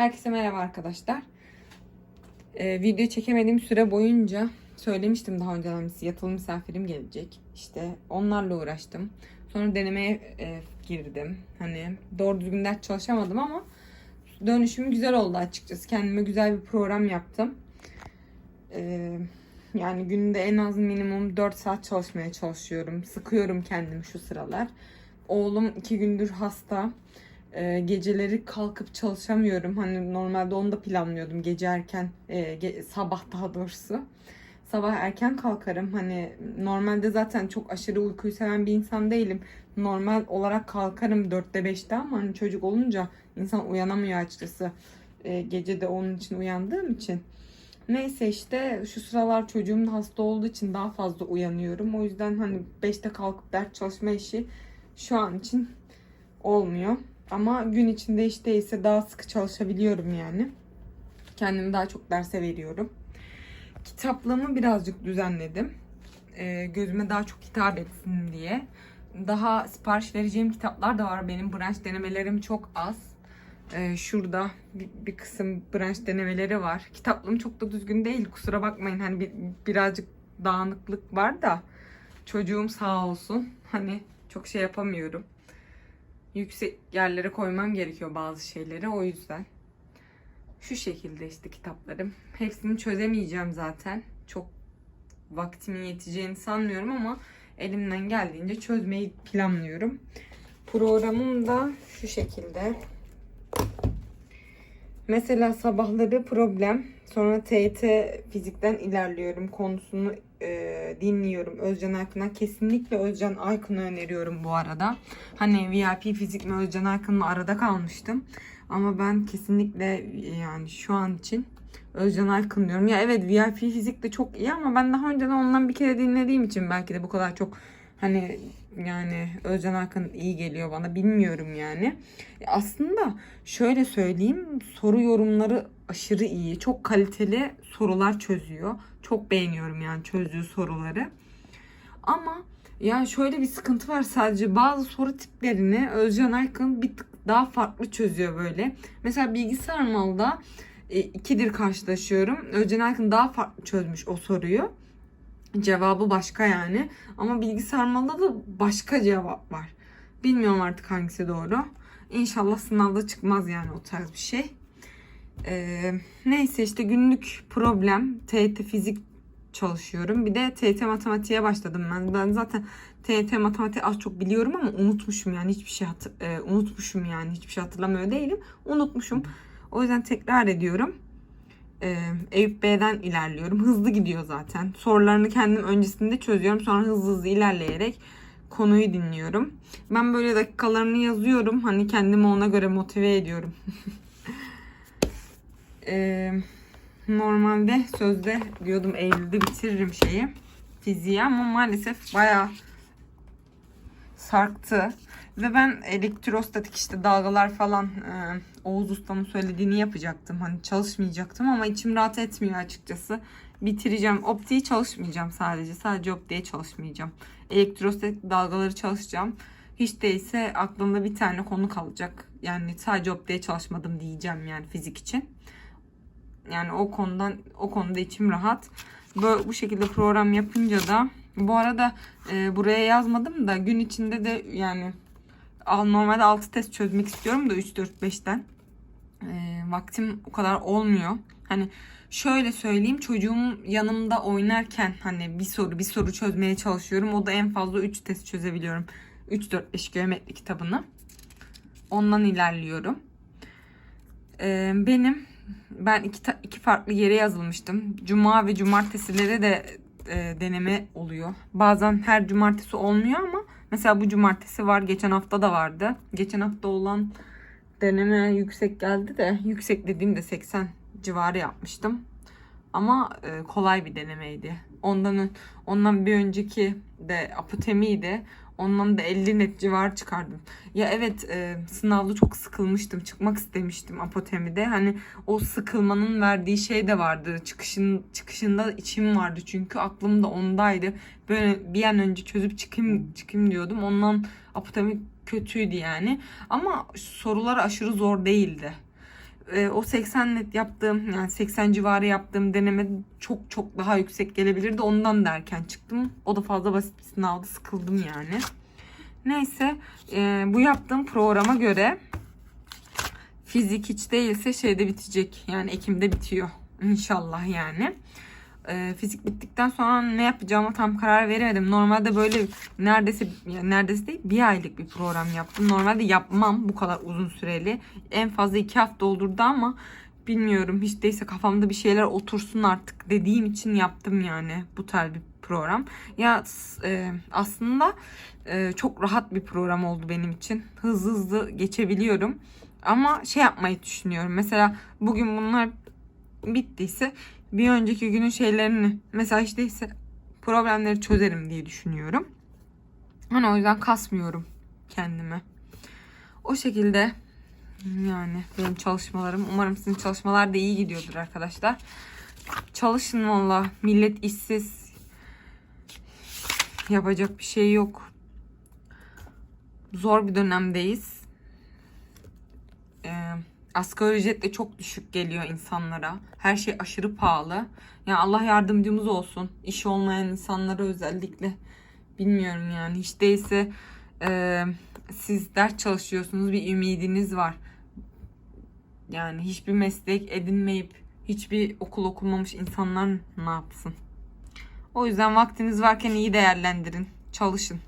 Herkese merhaba arkadaşlar. Ee, video çekemediğim süre boyunca söylemiştim daha önceden yatılı misafirim gelecek. İşte onlarla uğraştım. Sonra denemeye e, girdim. Hani doğru düzgün ders çalışamadım ama dönüşüm güzel oldu açıkçası. Kendime güzel bir program yaptım. Ee, yani günde en az minimum 4 saat çalışmaya çalışıyorum. Sıkıyorum kendimi şu sıralar. Oğlum iki gündür hasta. Ee, geceleri kalkıp çalışamıyorum. Hani normalde onu da planlıyordum gece erken, e, ge- sabah daha doğrusu. Sabah erken kalkarım. Hani normalde zaten çok aşırı uykuyu seven bir insan değilim. Normal olarak kalkarım 4'te 5'te ama hani çocuk olunca insan uyanamıyor açıkçası. Ee, gece de onun için uyandığım için. Neyse işte şu sıralar çocuğum da hasta olduğu için daha fazla uyanıyorum. O yüzden hani 5'te kalkıp ders çalışma işi şu an için olmuyor. Ama gün içinde hiç değilse daha sıkı çalışabiliyorum yani. Kendimi daha çok derse veriyorum. Kitaplığımı birazcık düzenledim. Ee, gözüme daha çok hitap etsin diye. Daha sipariş vereceğim kitaplar da var. Benim branş denemelerim çok az. Ee, şurada bir, bir kısım branş denemeleri var. Kitaplığım çok da düzgün değil. Kusura bakmayın. Hani bir, birazcık dağınıklık var da çocuğum sağ olsun. Hani çok şey yapamıyorum yüksek yerlere koymam gerekiyor bazı şeyleri o yüzden. Şu şekilde işte kitaplarım. Hepsini çözemeyeceğim zaten. Çok vaktimin yeteceğini sanmıyorum ama elimden geldiğince çözmeyi planlıyorum. Programım da şu şekilde. Mesela sabahları problem, sonra TYT fizikten ilerliyorum konusunu e, dinliyorum. Özcan Aykın'a kesinlikle Özcan Aykın'ı öneriyorum bu arada. Hani VIP fizik mi Özcan Aykın'la arada kalmıştım. Ama ben kesinlikle yani şu an için Özcan Aykın diyorum. Ya evet VIP fizik de çok iyi ama ben daha önceden ondan bir kere dinlediğim için belki de bu kadar çok hani yani Özcan Aykın iyi geliyor bana bilmiyorum yani. E, Aslında şöyle söyleyeyim soru yorumları aşırı iyi. Çok kaliteli sorular çözüyor. Çok beğeniyorum yani çözdüğü soruları. Ama yani şöyle bir sıkıntı var sadece bazı soru tiplerini Özcan Aykın bir tık daha farklı çözüyor böyle. Mesela bilgisayar malda e, ikidir karşılaşıyorum. Özcan Aykın daha farklı çözmüş o soruyu. Cevabı başka yani. Ama bilgisayar malda da başka cevap var. Bilmiyorum artık hangisi doğru. İnşallah sınavda çıkmaz yani o tarz bir şey. Ee, neyse işte günlük problem TYT fizik çalışıyorum. Bir de TYT matematiğe başladım ben. Ben zaten TYT matematik az çok biliyorum ama unutmuşum yani hiçbir şey hatır, e, unutmuşum yani hiçbir şey hatırlamıyor değilim. Unutmuşum. O yüzden tekrar ediyorum. Ee, Eyüp B'den ilerliyorum. Hızlı gidiyor zaten. Sorularını kendim öncesinde çözüyorum. Sonra hızlı hızlı ilerleyerek konuyu dinliyorum. Ben böyle dakikalarını yazıyorum. Hani kendimi ona göre motive ediyorum. Ee, normalde sözde diyordum Eylül'de bitiririm şeyi. Fiziği ama maalesef bayağı sarktı. Ve ben elektrostatik işte dalgalar falan e, Oğuz Usta'nın söylediğini yapacaktım. Hani çalışmayacaktım ama içim rahat etmiyor açıkçası. Bitireceğim. Optiği çalışmayacağım sadece. Sadece optiğe çalışmayacağım. Elektrostatik dalgaları çalışacağım. Hiç değilse aklımda bir tane konu kalacak. Yani sadece optiğe çalışmadım diyeceğim yani fizik için. Yani o konudan o konuda içim rahat. Böyle bu şekilde program yapınca da bu arada e, buraya yazmadım da gün içinde de yani al- normalde 6 test çözmek istiyorum da 3 4 5'ten. E, vaktim o kadar olmuyor. Hani şöyle söyleyeyim çocuğum yanımda oynarken hani bir soru bir soru çözmeye çalışıyorum. O da en fazla 3 test çözebiliyorum. 3 4 5 geometri kitabını. Ondan ilerliyorum. E, benim ben iki, iki farklı yere yazılmıştım. Cuma ve cumartesileri de e, deneme oluyor. Bazen her cumartesi olmuyor ama mesela bu cumartesi var. Geçen hafta da vardı. Geçen hafta olan deneme yüksek geldi de yüksek dediğimde 80 civarı yapmıştım. Ama e, kolay bir denemeydi. Ondan ondan bir önceki de apotemiydi. Ondan da 50 net civarı çıkardım. Ya evet e, sınavda çok sıkılmıştım. Çıkmak istemiştim apotemide. Hani o sıkılmanın verdiği şey de vardı. Çıkışın çıkışında içim vardı çünkü aklımda ondaydı. Böyle bir an önce çözüp çıkayım çıkayım diyordum. Ondan apotemi kötüydü yani. Ama sorular aşırı zor değildi. E, o 80 net yaptığım yani 80 civarı yaptığım deneme çok çok daha yüksek gelebilirdi. Ondan da erken çıktım. O da fazla basit bir sınavdı. Sıkıldım yani. Neyse e, bu yaptığım programa göre fizik hiç değilse şeyde bitecek. Yani Ekim'de bitiyor. İnşallah yani. E, fizik bittikten sonra ne yapacağıma tam karar veremedim. Normalde böyle neredeyse yani neredeyse değil bir aylık bir program yaptım. Normalde yapmam bu kadar uzun süreli. En fazla iki hafta olurdu ama bilmiyorum hiç değilse kafamda bir şeyler otursun artık dediğim için yaptım yani bu tarz bir program. Ya e, aslında e, çok rahat bir program oldu benim için. Hızlı hızlı geçebiliyorum. Ama şey yapmayı düşünüyorum. Mesela bugün bunlar bittiyse bir önceki günün şeylerini mesela hiç değilse problemleri çözerim diye düşünüyorum. Hani o yüzden kasmıyorum kendimi. O şekilde yani benim çalışmalarım. Umarım sizin çalışmalar da iyi gidiyordur arkadaşlar. Çalışın valla. Millet işsiz. Yapacak bir şey yok. Zor bir dönemdeyiz. Asgari ücret de çok düşük geliyor insanlara. Her şey aşırı pahalı. Yani Allah yardımcımız olsun. İş olmayan insanlara özellikle. Bilmiyorum yani. Hiç değilse e, siz ders çalışıyorsunuz. Bir ümidiniz var. Yani hiçbir meslek edinmeyip hiçbir okul okumamış insanlar ne yapsın? O yüzden vaktiniz varken iyi değerlendirin. Çalışın.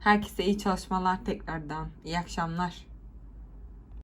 Herkese iyi çalışmalar tekrardan. İyi akşamlar.